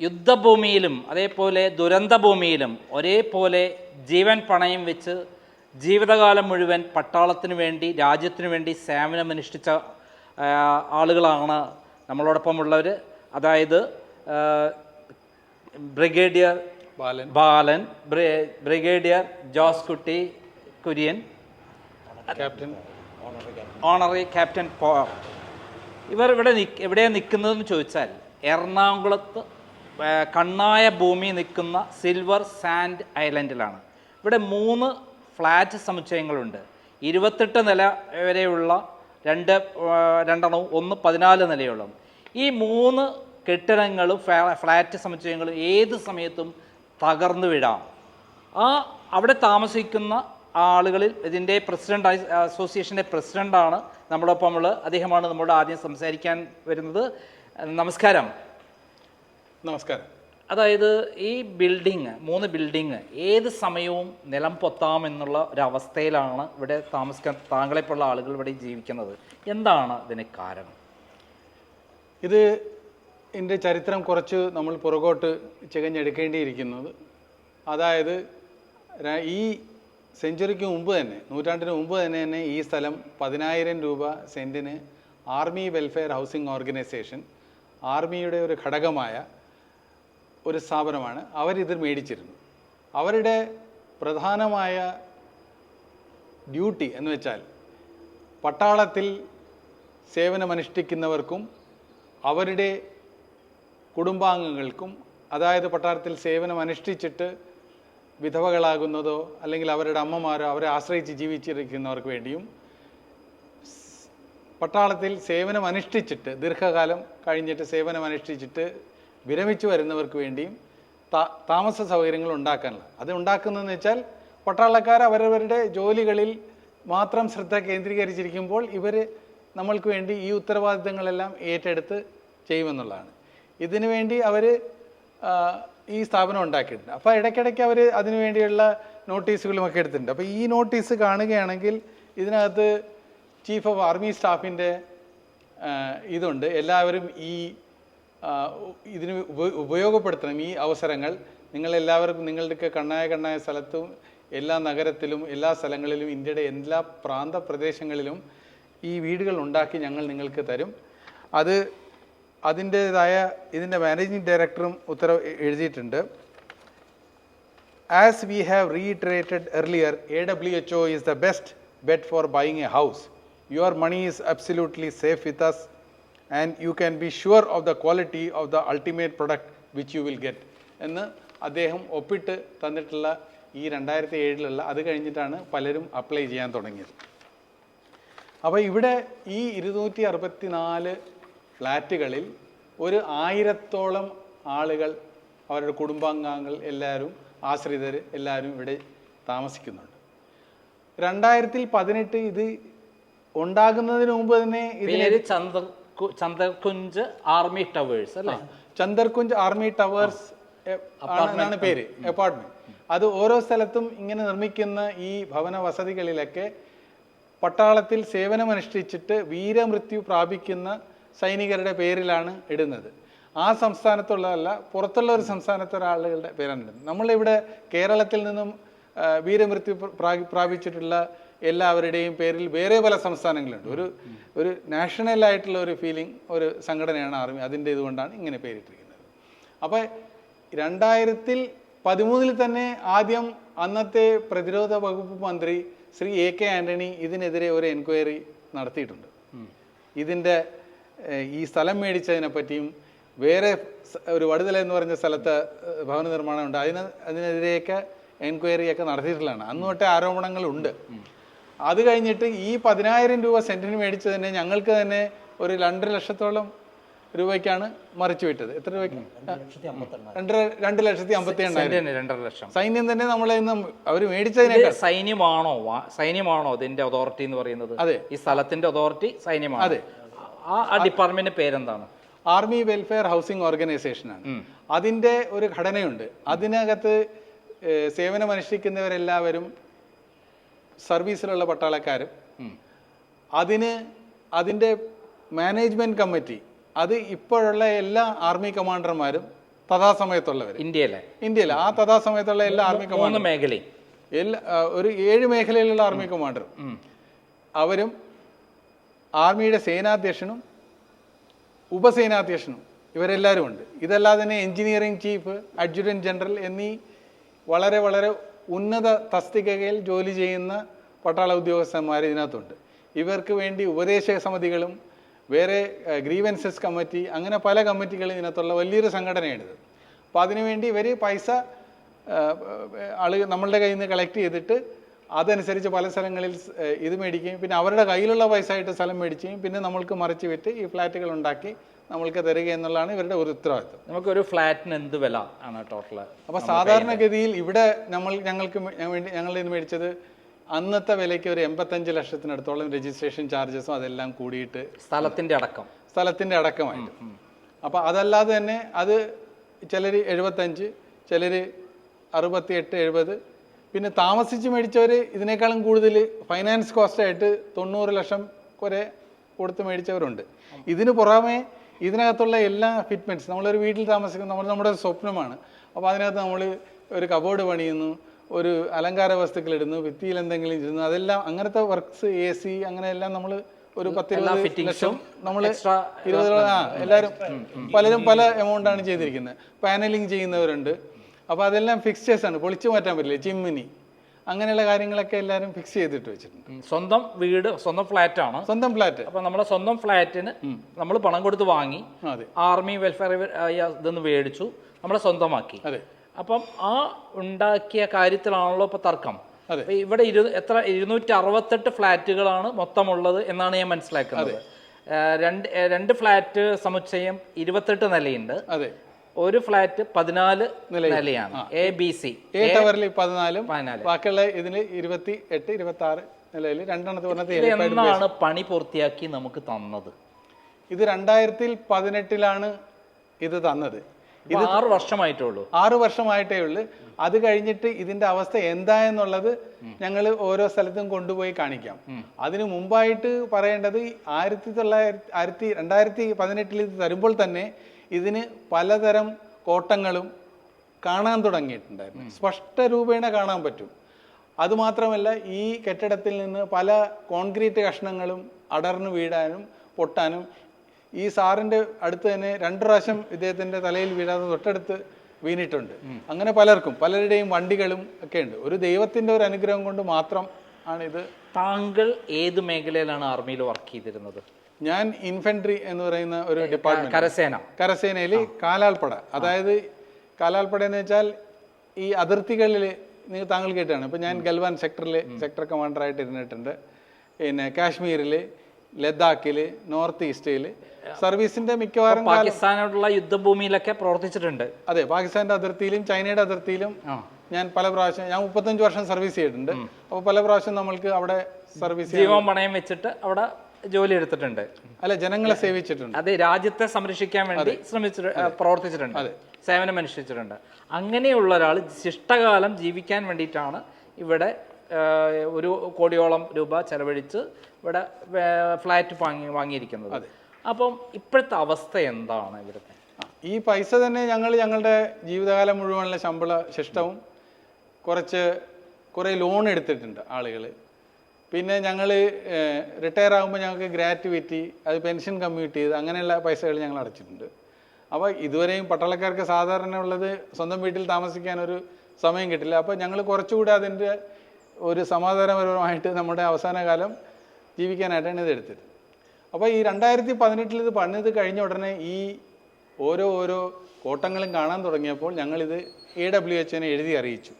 യുദ്ധഭൂമിയിലും അതേപോലെ ദുരന്തഭൂമിയിലും ഒരേപോലെ ജീവൻ പണയം വെച്ച് ജീവിതകാലം മുഴുവൻ പട്ടാളത്തിന് വേണ്ടി രാജ്യത്തിന് വേണ്ടി സേവനമനുഷ്ഠിച്ച ആളുകളാണ് നമ്മളോടൊപ്പം ഉള്ളവർ അതായത് brigadier Balan. Balan brigadier Jose Kutty Kurian. Captain. Ornery captain പോ ഇവർ ഇവിടെ നിക്ക് എവിടെയാണ് നിൽക്കുന്നതെന്ന് ചോദിച്ചാൽ എറണാകുളത്ത് കണ്ണായ ഭൂമി നിൽക്കുന്ന സിൽവർ സാൻഡ് ഐലൻഡിലാണ്. ഇവിടെ മൂന്ന് ഫ്ലാറ്റ് സമുച്ചയങ്ങളുണ്ട്. ഇരുപത്തെട്ട് നില വരെയുള്ള രണ്ട് രണ്ടെണ്ണവും ഒന്ന് പതിനാല് നിലയോളം ഈ മൂന്ന് കെട്ടിടങ്ങളും ഫ്ലാറ്റ് സമുച്ചയങ്ങളും ഏത് സമയത്തും തകർന്നു വിടാം ആ അവിടെ താമസിക്കുന്ന ആളുകളിൽ ഇതിന്റെ പ്രസിഡന്റ് അസോസിയേഷന്റെ പ്രസിഡന്റാണ് നമ്മളൊപ്പം ഉള്ളത് അദ്ദേഹമാണ് നമ്മളോട് ആദ്യം സംസാരിക്കാൻ വരുന്നത്. നമസ്കാരം. നമസ്കാരം. അതായത് ഈ ബിൽഡിങ് മൂന്ന് ബിൽഡിങ് ഏത് സമയവും നിലം പൊത്താം എന്നുള്ള ഒരവസ്ഥയിലാണ് ഇവിടെ താമസിക്കാൻ താങ്കളെപ്പോലുള്ള ആളുകൾ ഇവിടെ ജീവിക്കുന്നത്. എന്താണ് ഇതിന് കാരണം? ഇത് എന്റെ ചരിത്രം കുറച്ച് നമ്മൾ പുറകോട്ട് ചികഞ്ഞെടുക്കേണ്ടിയിരിക്കുന്നത്. അതായത് ഈ സെഞ്ചുറിക്ക് മുമ്പ് തന്നെ നൂറ്റാണ്ടിന് മുമ്പ് തന്നെ തന്നെ ഈ സ്ഥലം പതിനായിരം രൂപ സെന്റിന് ആർമി വെൽഫെയർ ഹൗസിംഗ് ഓർഗനൈസേഷൻ ആർമിയുടെ ഒരു ഘടകമായ ഒരു സ്ഥാപനമാണ് അവരിത് മേടിച്ചിരുന്നു. അവരുടെ പ്രധാനമായ ഡ്യൂട്ടി എന്ന് വെച്ചാൽ പട്ടാളത്തിൽ സേവനമനുഷ്ഠിക്കുന്നവർക്കും അവരുടെ കുടുംബാംഗങ്ങൾക്കും അതായത് പട്ടാളത്തിൽ സേവനം അനുഷ്ഠിച്ചിട്ട് വിധവകളാകുന്നതോ അല്ലെങ്കിൽ അവരുടെ അമ്മമാരോ അവരെ ആശ്രയിച്ച് ജീവിച്ചിരിക്കുന്നവർക്ക് വേണ്ടിയും പട്ടാളത്തിൽ സേവനം അനുഷ്ഠിച്ചിട്ട് ദീർഘകാലം കഴിഞ്ഞിട്ട് സേവനം അനുഷ്ഠിച്ചിട്ട് വിരമിച്ചു വരുന്നവർക്ക് വേണ്ടിയും താമസ സൗകര്യങ്ങൾ ഉണ്ടാക്കാനുള്ള. അത് ഉണ്ടാക്കുന്നതെന്ന് വെച്ചാൽ പട്ടാളക്കാർ അവരവരുടെ ജോലികളിൽ മാത്രം ശ്രദ്ധ കേന്ദ്രീകരിച്ചിരിക്കുമ്പോൾ ഇവർ നമ്മൾക്ക് വേണ്ടി ഈ ഉത്തരവാദിത്തങ്ങളെല്ലാം ഏറ്റെടുത്ത് ചെയ്യുമെന്നുള്ളതാണ്. ഇതിനു വേണ്ടി അവർ ഈ സ്ഥാപനം ഉണ്ടാക്കിയിട്ടുണ്ട്. അപ്പോൾ ഇടയ്ക്കിടയ്ക്ക് അവർ അതിനു വേണ്ടിയുള്ള നോട്ടീസുകളും ഒക്കെ എടുത്തിട്ടുണ്ട്. അപ്പോൾ ഈ നോട്ടീസ് കാണുകയാണെങ്കിൽ ഇതിനകത്ത് ചീഫ് ഓഫ് ആർമി സ്റ്റാഫിന്റെ ഇതുണ്ട്. എല്ലാവരും ഈ ഇതിന് ഉപ- ഉപയോഗപ്പെടുത്തണം. ഈ അവസരങ്ങൾ നിങ്ങളെല്ലാവർക്കും നിങ്ങളുടെയൊക്കെ കണ്ണായ കണ്ണായ സ്ഥലത്തും എല്ലാ നഗരത്തിലും എല്ലാ സ്ഥലങ്ങളിലും ഇന്ത്യയുടെ എല്ലാ പ്രാന്ത പ്രദേശങ്ങളിലും ഈ വീടുകൾ ഉണ്ടാക്കി ഞങ്ങൾ നിങ്ങൾക്ക് തരും. അത് അതിന്റേതായ ഇതിന്റെ മാനേജിംഗ് ഡയറക്ടറും ഉത്തരവ് എഴുതിയിട്ടുണ്ട്. As we have reiterated earlier A W H O is the best bet for buying a house your money is absolutely safe with us, and you can be sure of the quality of the ultimate product which you will get. എന്ന് അദ്ദേഹം ഒപ്പിട്ട് തന്നിട്ടുള്ള ഈ രണ്ടായിരത്തി ഏഴിലുള്ള അത് കഴിഞ്ഞിട്ടാണ് പലരും apply ചെയ്യാൻ തുടങ്ങിയത് അപ്പോൾ ഇവിടെ ഈ ഇരുന്നൂറ്റി അറുപത്തി നാല് ഫ്ലാറ്റുകളിൽ ഒരു ആയിരത്തോളം ആളുകൾ അവരുടെ കുടുംബാംഗങ്ങൾ എല്ലാവരും ആശ്രിതർ എല്ലാവരും ഇവിടെ താമസിക്കുന്നുണ്ട് രണ്ടായിരത്തി പതിനെട്ട് ഇത് ഉണ്ടാകുന്നതിന് മുമ്പ് തന്നെ ഇതിലൊരു പേര് ചന്ദർ ചന്ദർകുഞ്ച് ആർമി ടവേഴ്സ് അല്ലേ? ചന്ദർകുഞ്ച് ആർമി ടവേഴ്സ് എന്നാണ് പേര് അപ്പാർട്ട്മെന്റ് അത് ഓരോ സ്ഥലത്തും ഇങ്ങനെ നിർമ്മിക്കുന്ന ഈ ഭവന വസതികളിലൊക്കെ പട്ടാളത്തിൽ സേവനമനുഷ്ഠിച്ചിട്ട് വീരമൃത്യു പ്രാപിക്കുന്ന സൈനികരുടെ പേരിലാണ് ഇടുന്നത്. ആ സംസ്ഥാനത്തുള്ളതല്ല പുറത്തുള്ള ഒരു സംസ്ഥാനത്തെ ഒരാളുകളുടെ പേരാണ് ഇടുന്നത്. നമ്മളിവിടെ കേരളത്തിൽ നിന്നും വീരമൃത്യു പ്രാപിച്ചിട്ടുള്ള എല്ലാവരുടെയും പേരിൽ വേറെ പല സംസ്ഥാനങ്ങളുണ്ട്. ഒരു ഒരു നാഷണൽ ആയിട്ടുള്ള ഒരു ഫീലിംഗ് ഒരു സംഘടനയാണ് ആർമി അതിന്റെ ഇതുകൊണ്ടാണ് ഇങ്ങനെ പേരിട്ടിരിക്കുന്നത്. അപ്പോൾ രണ്ടായിരത്തിൽ പതിമൂന്നിൽ തന്നെ ആദ്യം അന്നത്തെ പ്രതിരോധ വകുപ്പ് മന്ത്രി ശ്രീ എ കെ ആന്റണി ഇതിനെതിരെ ഒരു എൻക്വയറി നടത്തിയിട്ടുണ്ട്. ഇതിന്റെ ഈ സ്ഥലം മേടിച്ചതിനെ പറ്റിയും വേറെ ഒരു വടുതല എന്ന് പറഞ്ഞ സ്ഥലത്ത് ഭവന നിർമ്മാണം ഉണ്ട് അതിന് അതിനെതിരെയൊക്കെ എൻക്വയറിയൊക്കെ നടത്തിയിട്ടുള്ളതാണ്. അന്ന് തൊട്ടേ ആരോപണങ്ങളുണ്ട് അത് കഴിഞ്ഞിട്ട് ഈ പതിനായിരം രൂപ സെന്റിന് മേടിച്ച് തന്നെ ഞങ്ങൾക്ക് തന്നെ ഒരു രണ്ടര ലക്ഷത്തോളം രൂപയ്ക്കാണ് മറിച്ചു വിട്ടത്. എത്ര രൂപയ്ക്ക്? രണ്ടര രണ്ട് ലക്ഷത്തി അമ്പത്തി എണ്ണായിരം രണ്ടര ലക്ഷം. സൈന്യം തന്നെ നമ്മളെ ഇന്ന് അവർ മേടിച്ചതിനേക്കാൾ സൈന്യമാണോ? സൈന്യമാണോ ഇതിന്റെ അതോറിറ്റി എന്ന് പറയുന്നത്? അതെ. ഈ സ്ഥലത്തിന്റെ അതോറിറ്റി സൈന്യമാണ്. അതെ. ആ ഡിപ്പാർട്ട്മെന്റിന്റെ ഡിപ്പാർട്ട്മെന്റ് പേരെന്താണ്? ആർമി വെൽഫെയർ ഹൗസിംഗ് ഓർഗനൈസേഷൻ ആണ് അതിന്റെ ഒരു ഘടനയുണ്ട്. അതിനകത്ത് സേവനമനുഷ്ഠിക്കുന്നവരെല്ലാവരും സർവീസിലുള്ള പട്ടാളക്കാരും അതിന് അതിന്റെ മാനേജ്മെന്റ് കമ്മിറ്റി അത് ഇപ്പോഴുള്ള എല്ലാ ആർമി കമാൻഡർമാരും തഥാസമയത്തുള്ളവർ ഇന്ത്യയിലെ. ഇന്ത്യയിലെ. ആ തഥാസമയത്തുള്ള എല്ലാ ആർമി കമാൻഡർ മേഖല മേഖലയും. എല്ലാ ഒരു ഏഴ് മേഖലയിലുള്ള ആർമി കമാൻഡർ. അവരും ആർമിയുടെ സേനാധ്യക്ഷനും ഉപസേനാധ്യക്ഷനും ഇവരെല്ലാവരും ഉണ്ട് ഇതല്ലാതെ തന്നെ എഞ്ചിനീയറിംഗ് ചീഫ് അഡ്ജുറ്റന്റ് ജനറൽ എന്നീ വളരെ വളരെ ഉന്നത തസ്തികയിൽ ജോലി ചെയ്യുന്ന പട്ടാള ഉദ്യോഗസ്ഥന്മാർ ഇതിനകത്തുണ്ട്. ഇവർക്ക് വേണ്ടി ഉപദേശക സമിതികളും വേറെ ഗ്രീവൻസസ് കമ്മിറ്റി അങ്ങനെ പല കമ്മിറ്റികളും ഇതിനകത്തുള്ള വലിയൊരു സംഘടനയാണിത് അപ്പോൾ അതിനുവേണ്ടി ഇവർ പൈസ ആളുകൾ നമ്മളുടെ കയ്യിൽ നിന്ന് കളക്ട് ചെയ്തിട്ട് അതനുസരിച്ച് പല സ്ഥലങ്ങളിൽ ഇത് മേടിക്കുകയും പിന്നെ അവരുടെ കയ്യിലുള്ള പൈസ ആയിട്ട് സ്ഥലം മേടിക്കുകയും പിന്നെ നമ്മൾക്ക് മറിച്ച് വിറ്റ് ഈ ഫ്ലാറ്റുകൾ ഉണ്ടാക്കി നമ്മൾക്ക് തരിക എന്നുള്ളതാണ് ഇവരുടെ ഒരു ഉത്തരവാദിത്വം. നമുക്കൊരു ഫ്ലാറ്റിന് എന്ത് വില ആണ് ടോട്ടൽ അപ്പോൾ സാധാരണഗതിയിൽ ഇവിടെ നമ്മൾ ഞങ്ങൾക്ക് വേണ്ടി ഞങ്ങളുടെ നിന്ന് മേടിച്ചത് അന്നത്തെ വിലയ്ക്ക് ഒരു എൺപത്തഞ്ച് ലക്ഷത്തിനടുത്തോളം രജിസ്ട്രേഷൻ ചാർജസും അതെല്ലാം കൂടിയിട്ട് സ്ഥലത്തിന്റെ അടക്കം. സ്ഥലത്തിന്റെ അടക്കമായിട്ട്. അപ്പോൾ അതല്ലാതെ തന്നെ അത് ചിലർ എഴുപത്തഞ്ച് ചിലർ അറുപത്തി എട്ട് എഴുപത്. പിന്നെ താമസിച്ച് മേടിച്ചവർ ഇതിനേക്കാളും കൂടുതൽ ഫൈനാൻസ് കോസ്റ്റായിട്ട് തൊണ്ണൂറ് ലക്ഷം വരെ കൊടുത്ത് മേടിച്ചവരുണ്ട്. ഇതിന് പുറമെ ഇതിനകത്തുള്ള എല്ലാ ഫിറ്റ്മെന്റ്സ് നമ്മളൊരു വീട്ടിൽ താമസിക്കുന്ന നമ്മൾ നമ്മുടെ സ്വപ്നമാണ്. അപ്പോൾ അതിനകത്ത് നമ്മൾ ഒരു കബോർഡ് പണിയുന്നു ഒരു അലങ്കാര വസ്തുക്കൾ ഇടുന്നു ഭിത്തിയിൽ എന്തെങ്കിലും ഇരുന്നു അതെല്ലാം അങ്ങനത്തെ വർക്ക്സ് എ സി അങ്ങനെ എല്ലാം നമ്മൾ ഒരു പത്ത് ലക്ഷം നമ്മൾ ഇരുപത് ആ എല്ലാവരും പലരും പല എമൗണ്ടാണ് ആണ് ചെയ്തിരിക്കുന്നത്. പാനലിങ് ചെയ്യുന്നവരുണ്ട്. അപ്പോൾ അതെല്ലാം ഫിക്സ്റ്റേഴ്സ് ആണ് പൊളിച്ചു മാറ്റാൻ പറ്റില്ല ചിമ്മിനി അങ്ങനെയുള്ള കാര്യങ്ങളൊക്കെ എല്ലാവരും ഫിക്സ് ചെയ്തിട്ട് വെച്ചിട്ടുണ്ട്. സ്വന്തം വീട് സ്വന്തം ഫ്ലാറ്റ് ആണ് സ്വന്തം ഫ്ലാറ്റ് അപ്പൊ നമ്മുടെ സ്വന്തം ഫ്ലാറ്റിന് നമ്മൾ പണം കൊടുത്ത് വാങ്ങി ആർമി വെൽഫെയർ ഇതൊന്ന് മേടിച്ചു നമ്മളെ സ്വന്തമാക്കി. അതെ. അപ്പം ആ ഉണ്ടാക്കിയ കാര്യത്തിലാണല്ലോ ഇപ്പൊ തർക്കം. അതെ. ഇവിടെ ഇരു എത്ര ഇരുന്നൂറ്റി അറുപത്തെട്ട് ഫ്ലാറ്റുകളാണ് മൊത്തമുള്ളത് എന്നാണ് ഞാൻ മനസ്സിലാക്കുന്നത്. രണ്ട് രണ്ട് ഫ്ലാറ്റ് സമുച്ചയം ഇരുപത്തെട്ട് നിലയുണ്ട്. അതെ. ഒരു ഫ്ലാറ്റ് പതിനാല് നിലയാണ്. എ ബി സി എ ടവറിൽ പതിനാലും ബാക്കിയുള്ള ഇതിന് ഇരുപത്തി എട്ട് ഇരുപത്തി ആറ് നിലയിൽ രണ്ടെണ്ണത്ത് പറഞ്ഞത് ഇത് എന്നാണ് പണി പൂർത്തിയാക്കി നമുക്ക് തന്നത്? ഇത് രണ്ടായിരത്തി പതിനെട്ടിലാണ് ഇത് തന്നത്. ഇത് ആറ് വർഷമായിട്ടുള്ളൂ. ആറ് വർഷമായിട്ടേ ഉള്ളൂ. അത് കഴിഞ്ഞിട്ട് ഇതിന്റെ അവസ്ഥ എന്താ എന്നുള്ളത് ഞങ്ങൾ ഓരോ സ്ഥലത്തും കൊണ്ടുപോയി കാണിക്കാം. അതിനു മുമ്പായിട്ട് പറയേണ്ടത് ആയിരത്തി തൊള്ളായിരത്തി ആയിരത്തി രണ്ടായിരത്തി പതിനെട്ടിൽ ഇത് തരുമ്പോൾ തന്നെ ഇതിന് പലതരം കോട്ടങ്ങളും കാണാൻ തുടങ്ങിയിട്ടുണ്ടായിരുന്നു. സ്പഷ്ട രൂപേണ കാണാൻ പറ്റും. അതുമാത്രമല്ല ഈ കെട്ടിടത്തിൽ നിന്ന് പല കോൺക്രീറ്റ് കഷ്ണങ്ങളും അടർന്നു വീഴാനും പൊട്ടാനും ഈ സാറിന്റെ അടുത്ത് തന്നെ രണ്ടു പ്രാവശ്യം ഇദ്ദേഹത്തിന്റെ തലയിൽ വീഴാതെ തൊട്ടടുത്ത് വീണിട്ടുണ്ട്. അങ്ങനെ പലർക്കും പലരുടെയും വണ്ടികളും ഒക്കെ ഉണ്ട്. ഒരു ദൈവത്തിന്റെ ഒരു അനുഗ്രഹം കൊണ്ട് മാത്രം ആണിത് ഇത് താങ്കൾ ഏത് മേഖലയിലാണ് ആർമിയിൽ വർക്ക് ചെയ്തിരുന്നത്? ഞാൻ ഇൻഫൻട്രി എന്ന് പറയുന്ന ഒരു ഡിപ്പാർട്ട്മെന്റ് കരസേന. കരസേനയിൽ കാലാൾപ്പട അതായത് കാലാൾപ്പട എന്ന് വെച്ചാൽ ഈ അതിർത്തികളിൽ നിങ്ങൾ താങ്കൾ കേട്ടാണ് ഇപ്പൊ ഞാൻ ഗൽവാൻ സെക്ടറിൽ സെക്ടർ കമാൻഡർ ആയിട്ട് ഇരുന്നിട്ടുണ്ട്. പിന്നെ കാശ്മീരിൽ ലഡാക്കിൽ നോർത്ത് ഈസ്റ്റിൽ സർവീസിന്റെ മിക്കവാറും പാകിസ്ഥാനോടുള്ള യുദ്ധഭൂമിയിലൊക്കെ പ്രവർത്തിച്ചിട്ടുണ്ട്. അതെ പാകിസ്ഥാന്റെ അതിർത്തിയിലും ചൈനയുടെ അതിർത്തിയിലും ഞാൻ പല പ്രാവശ്യം ഞാൻ മുപ്പത്തഞ്ച് വർഷം സർവീസ് ചെയ്തിട്ടുണ്ട്. അപ്പോൾ പല പ്രാവശ്യം നമ്മൾക്ക് അവിടെ സർവീസ് ജീവൻ പണയം വെച്ചിട്ട് അവിടെ ജോലി എടുത്തിട്ടുണ്ട് അല്ല ജനങ്ങളെ സേവിച്ചിട്ടുണ്ട്. അതെ രാജ്യത്തെ സംരക്ഷിക്കാൻ വേണ്ടി ശ്രമിച്ചിട്ട് പ്രവർത്തിച്ചിട്ടുണ്ട്. സേവനം അനുഷ്ഠിച്ചിട്ടുണ്ട്. അങ്ങനെയുള്ള ഒരാൾ ശിഷ്ടകാലം ജീവിക്കാൻ വേണ്ടിയിട്ടാണ് ഇവിടെ ഒരു കോടിയോളം രൂപ ചെലവഴിച്ച് ഇവിടെ ഫ്ലാറ്റ് വാങ്ങി വാങ്ങിയിരിക്കുന്നത്. അപ്പം ഇപ്പോഴത്തെ അവസ്ഥ എന്താണ് ഇവിടുത്തെ? ഈ പൈസ തന്നെ ഞങ്ങൾ ഞങ്ങളുടെ ജീവിതകാലം മുഴുവനുള്ള ശമ്പള ശിഷ്ടവും കുറച്ച് കുറേ ലോൺ എടുത്തിട്ടുണ്ട് ആളുകൾ പിന്നെ ഞങ്ങൾ റിട്ടയർ ആകുമ്പോൾ ഞങ്ങൾക്ക് ഗ്രാറ്റുവിറ്റി അത് പെൻഷൻ കമ്മ്യൂട്ട് ചെയ്ത് അങ്ങനെയുള്ള പൈസകൾ ഞങ്ങൾ അടച്ചിട്ടുണ്ട്. അപ്പോൾ ഇതുവരെയും പട്ടാളക്കാർക്ക് സാധാരണ ഉള്ളത് സ്വന്തം വീട്ടിൽ താമസിക്കാൻ ഒരു സമയം കിട്ടില്ല. അപ്പോൾ ഞങ്ങൾ കുറച്ചുകൂടി അതിന്റെ ഒരു സമാധാനപരമായിട്ട് നമ്മുടെ അവസാന കാലം ജീവിക്കാനായിട്ടാണ് ഇത് എടുത്തത്. അപ്പോൾ ഈ രണ്ടായിരത്തി പതിനെട്ടിൽ ഇത് പണിത് കഴിഞ്ഞ ഉടനെ ഈ ഓരോ ഓരോ കോട്ടങ്ങളും കാണാൻ തുടങ്ങിയപ്പോൾ ഞങ്ങളിത് എ ഡബ്ല്യു എച്ചിനെ എഴുതി അറിയിച്ചു.